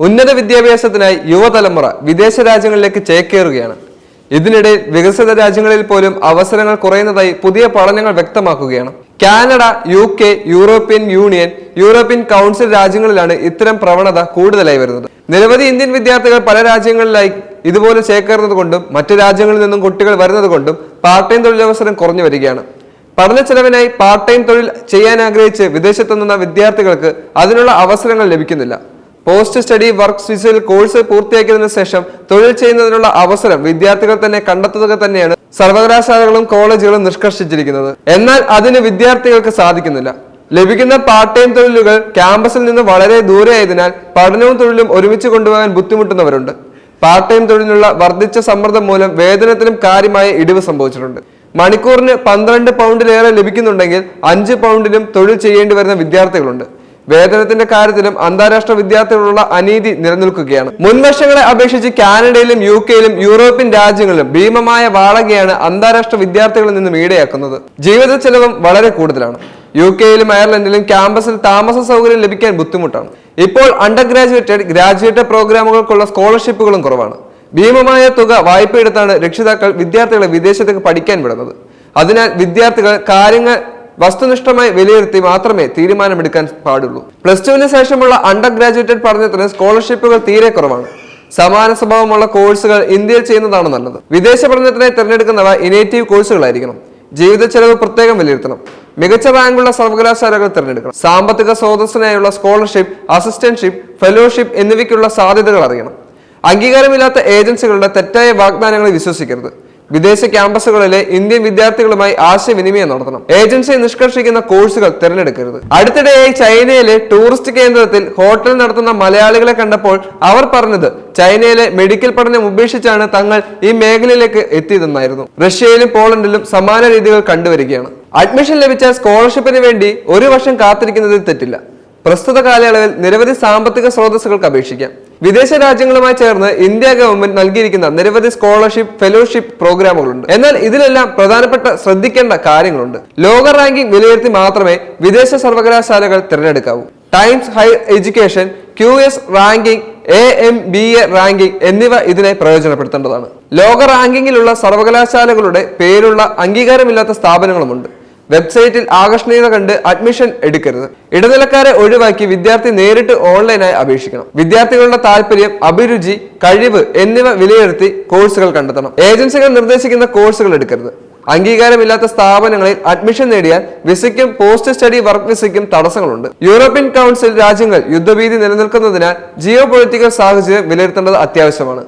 ഉന്നത വിദ്യാഭ്യാസത്തിനായി യുവതലമുറ വിദേശ രാജ്യങ്ങളിലേക്ക് ചേക്കേറുകയാണ്. ഇതിനിടെ വികസിത രാജ്യങ്ങളിൽ പോലും അവസരങ്ങൾ കുറയുന്നതായി പുതിയ പഠനങ്ങൾ വ്യക്തമാക്കുകയാണ്. Canada U K European Union European council രാജ്യങ്ങളിലാണ് ഇത്തരം പ്രവണത കൂടുതലായി വരുന്നത്. നിരവധി ഇന്ത്യൻ വിദ്യാർത്ഥികൾ പല രാജ്യങ്ങളിലായി ഇതുപോലെ ചേക്കേറുന്നത് കൊണ്ടും മറ്റു രാജ്യങ്ങളിൽ നിന്നും കുട്ടികൾ വരുന്നത് കൊണ്ടും പാർട്ട് ടൈം തൊഴിലവസരം കുറഞ്ഞു വരികയാണ്. പഠന ചെലവിനായി പാർട്ട് ടൈം തൊഴിൽ ചെയ്യാൻ ആഗ്രഹിച്ച് വിദേശത്തെത്തുന്ന വിദ്യാർത്ഥികൾക്ക് അതിനുള്ള അവസരങ്ങൾ ലഭിക്കുന്നില്ല. പോസ്റ്റ് സ്റ്റഡി വർക്ക് വിസയിൽ കോഴ്സ് പൂർത്തിയാക്കിയതിനു ശേഷം തൊഴിൽ ചെയ്യുന്നതിനുള്ള അവസരം വിദ്യാർത്ഥികൾ തന്നെ കണ്ടെത്തുക തന്നെയാണ് സർവകലാശാലകളും കോളേജുകളും നിഷ്കർഷിച്ചിരിക്കുന്നത്. എന്നാൽ അതിന് വിദ്യാർത്ഥികൾക്ക് സാധിക്കുന്നില്ല. ലഭിക്കുന്ന പാർട്ട് ടൈം തൊഴിലുകൾ ക്യാമ്പസിൽ നിന്ന് വളരെ ദൂരെയായതിനാൽ പഠനവും തൊഴിലും ഒരുമിച്ച് കൊണ്ടുപോകാൻ ബുദ്ധിമുട്ടുന്നവരുണ്ട്. പാർട്ട് ടൈം തൊഴിലിനുള്ള വർദ്ധിച്ച സമ്മർദ്ദം മൂലം വേതനത്തിനും കാര്യമായ ഇടിവ് സംഭവിച്ചിട്ടുണ്ട്. മണിക്കൂറിന് പന്ത്രണ്ട് പൗണ്ടിലേറെ ലഭിക്കുന്നുണ്ടെങ്കിൽ അഞ്ച് പൗണ്ടിലും തൊഴിൽ ചെയ്യേണ്ടി വരുന്ന വിദ്യാർത്ഥികളുണ്ട്. വേതനത്തിന്റെ കാര്യത്തിലും അന്താരാഷ്ട്ര വിദ്യാർത്ഥികളുള്ള അനീതി നിലനിൽക്കുകയാണ്. മുൻവർഷങ്ങളെ അപേക്ഷിച്ച് കാനഡയിലും യു കെയിലും യൂറോപ്യൻ രാജ്യങ്ങളിലും ഭീമമായ വാടകയാണ് അന്താരാഷ്ട്ര വിദ്യാർത്ഥികളിൽ നിന്നും ഈടയാക്കുന്നത്. ജീവിത ചെലവും വളരെ കൂടുതലാണ്. യു കെയിലും അയർലൻഡിലും ക്യാമ്പസിൽ താമസ സൗകര്യം ലഭിക്കാൻ ബുദ്ധിമുട്ടാണ്. ഇപ്പോൾ അണ്ടർ ഗ്രാജുവേറ്റഡ് ഗ്രാജുവേറ്റ് പ്രോഗ്രാമുകൾക്കുള്ള സ്കോളർഷിപ്പുകളും കുറവാണ്. ഭീമമായ തുക വായ്പയെടുത്താണ് രക്ഷിതാക്കൾ വിദ്യാർത്ഥികളെ വിദേശത്തേക്ക് പഠിക്കാൻ വിടുന്നത്. അതിനാൽ വിദ്യാർത്ഥികൾ കാര്യങ്ങൾ വസ്തുനിഷ്ഠമായി വിലയിരുത്തി മാത്രമേ തീരുമാനമെടുക്കാൻ പാടുള്ളൂ. പ്ലസ് ടുവിന് ശേഷമുള്ള അണ്ടർ ഗ്രാജുവേറ്റഡ് പഠനത്തിന് സ്കോളർഷിപ്പുകൾ തീരെ കുറവാണ്. സമാന സ്വഭാവമുള്ള കോഴ്സുകൾ ഇന്ത്യയിൽ ചെയ്യുന്നതാണ് നല്ലത്. വിദേശ പഠനത്തിനായി തിരഞ്ഞെടുക്കുന്നവ ഇനേറ്റീവ് കോഴ്സുകളായിരിക്കണം. ജീവിത ചെലവ് പ്രത്യേകം വിലയിരുത്തണം. മികച്ച റാങ്കുള്ള സർവകലാശാലകൾ തിരഞ്ഞെടുക്കണം. സാമ്പത്തിക സ്രോതസ്സിനായുള്ള സ്കോളർഷിപ്പ് അസിസ്റ്റന്റ്ഷിപ്പ് ഫെലോഷിപ്പ് എന്നിവയ്ക്കുള്ള സാധ്യതകൾ അറിയണം. അംഗീകാരമില്ലാത്ത ഏജൻസികളുടെ തെറ്റായ വാഗ്ദാനങ്ങളെ വിശ്വസിക്കരുത്. വിദേശ ക്യാമ്പസുകളിലെ ഇന്ത്യൻ വിദ്യാർത്ഥികളുമായി ആശയവിനിമയം നടത്തണം. ഏജൻസി നിഷ്കർഷിക്കുന്ന കോഴ്സുകൾ തിരഞ്ഞെടുക്കരുത്. അടുത്തിടെയായി ചൈനയിലെ ടൂറിസ്റ്റ് കേന്ദ്രത്തിൽ ഹോട്ടൽ നടത്തുന്ന മലയാളികളെ കണ്ടപ്പോൾ അവർ പറഞ്ഞത് ചൈനയിലെ മെഡിക്കൽ പഠനം ഉപേക്ഷിച്ചാണ് തങ്ങൾ ഈ മേഖലയിലേക്ക് എത്തിയതെന്നായിരുന്നു. റഷ്യയിലും പോളണ്ടിലും സമാന രീതികൾ കണ്ടുവരികയാണ്. അഡ്മിഷൻ ലഭിച്ച സ്കോളർഷിപ്പിന് വേണ്ടി ഒരു വർഷം കാത്തിരിക്കുന്നതിൽ തെറ്റില്ല. പ്രസ്തുത കാലയളവിൽ നിരവധി സാമ്പത്തിക സ്രോതസ്സുകൾക്ക് അപേക്ഷിക്കാം. വിദേശ രാജ്യങ്ങളുമായി ചേർന്ന് ഇന്ത്യ ഗവൺമെന്റ് നൽകിയിരിക്കുന്ന നിരവധി സ്കോളർഷിപ്പ് ഫെലോഷിപ്പ് പ്രോഗ്രാമുകളുണ്ട് എന്നാൽ ഇതിലെല്ലാം പ്രധാനപ്പെട്ട ശ്രദ്ധിക്കേണ്ട കാര്യങ്ങളുണ്ട്. ലോക റാങ്കിംഗ് വിലയിരുത്തി മാത്രമേ വിദേശ സർവകലാശാലകൾ തിരഞ്ഞെടുക്കാവൂ. Times Higher Education Q S ranking A M B A ranking എന്നിവ ഇതിനെ പ്രയോജനപ്പെടുത്തേണ്ടതാണ്. ലോക റാങ്കിങ്ങിലുള്ള സർവകലാശാലകളുടെ പേരുള്ള അംഗീകാരമില്ലാത്ത സ്ഥാപനങ്ങളുമുണ്ട്. വെബ്സൈറ്റിൽ ആകർഷണീയത കണ്ട് അഡ്മിഷൻ എടുക്കരുത്. ഇടനിലക്കാരെ ഒഴിവാക്കി വിദ്യാർത്ഥി നേരിട്ട് ഓൺലൈനായി അപേക്ഷിക്കണം. വിദ്യാർത്ഥികളുടെ താല്പര്യം അഭിരുചി കഴിവ് എന്നിവ വിലയിരുത്തി കോഴ്സുകൾ കണ്ടെത്തണം. ഏജൻസികൾ നിർദ്ദേശിക്കുന്ന കോഴ്സുകൾ എടുക്കരുത്. അംഗീകാരമില്ലാത്ത സ്ഥാപനങ്ങളിൽ അഡ്മിഷൻ നേടിയാൽ വിസയ്ക്കും പോസ്റ്റ് സ്റ്റഡി വർക്ക് വിസയ്ക്കും തടസ്സങ്ങളുണ്ട്. യൂറോപ്യൻ കൗൺസിൽ രാജ്യങ്ങൾ യുദ്ധഭീതി നിലനിൽക്കുന്നതിനാൽ ജിയോ പൊളിറ്റിക്കൽ സാഹചര്യം വിലയിരുത്തേണ്ടത് അത്യാവശ്യമാണ്.